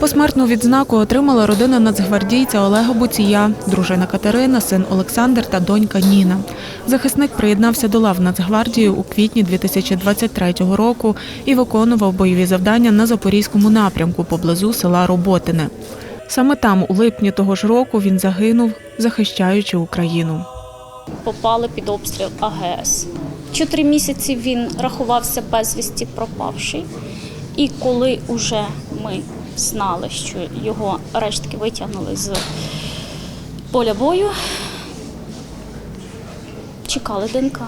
Посмертну відзнаку отримала родина нацгвардійця Олега Буція, дружина Катерина, син Олександр та донька Ніна. Захисник приєднався до лав Нацгвардії у квітні 2023 року і виконував бойові завдання на Запорізькому напрямку поблизу села Роботине. Саме там, у липні того ж року, він загинув, захищаючи Україну. попали під обстріл АГС. Чотири місяці він рахувався безвісті пропавший. І коли вже ми знали, що його рештки витягнули з поля бою, чекали ДНК.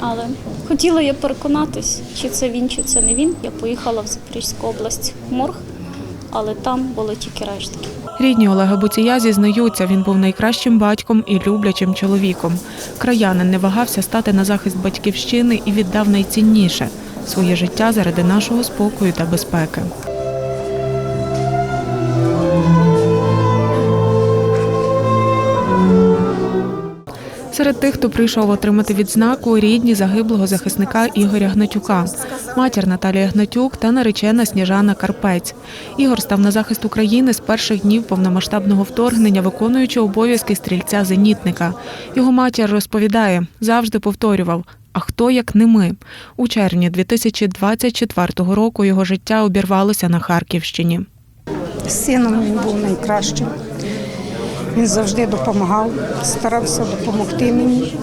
Але хотіла я переконатись, чи це він, чи це не він. Я поїхала в Запорізьку область в морг, але там були тільки рештки. Рідні Олега Буція зізнаються, він був найкращим батьком і люблячим чоловіком. Краянин не вагався стати на захист батьківщини і віддав найцінніше своє життя заради нашого спокою та безпеки. Серед тих, хто прийшов отримати відзнаку, рідні загиблого захисника Ігоря Гнатюка, матір Наталія Гнатюк та наречена Сніжана Карпець. Ігор став на захист України з перших днів повномасштабного вторгнення, виконуючи обов'язки стрільця-зенітника. Його матір розповідає, завжди повторював. А хто як не ми? У червні 2024 року його життя обірвалося на Харківщині. Сином він був найкращим. Він завжди допомагав, старався допомогти мені.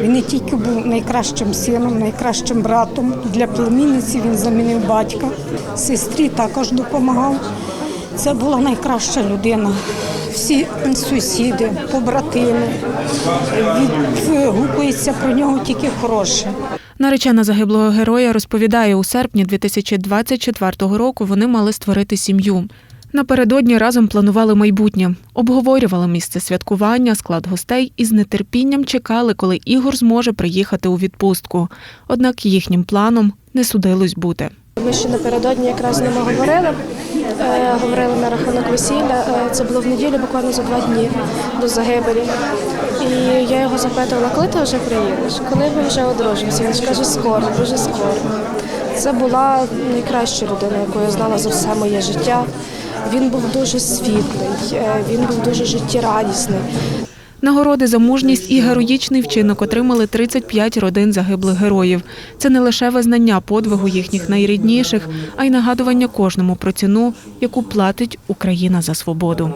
Він не тільки був найкращим сином, найкращим братом. Для племінниці він замінив батька. Сестрі також допомагав. Це була найкраща людина. Всі сусіди, побратими. Відгукується про нього тільки хороше. Наречена загиблого героя розповідає, у серпні 2024 року вони мали створити сім'ю. Напередодні разом планували майбутнє, обговорювали місце святкування, склад гостей і з нетерпінням чекали, коли Ігор зможе приїхати у відпустку. Однак їхнім планом не судилось бути. Ми ще напередодні якраз з ними говорили. Е, говорили на рахунок весілля. Е, Це було в неділю, буквально за два дні до загибелі. І я його запитувала, коли ти вже приїдеш, коли ви вже одружимося. Він каже, скоро, дуже скоро. Це була найкраща людина, яку я знала за все моє життя. Він був дуже світлий, е, він був дуже життєрадісний. Нагороди за мужність і героїчний вчинок отримали 35 родин загиблих героїв. Це не лише визнання подвигу їхніх найрідніших, а й нагадування кожному про ціну, яку платить Україна за свободу.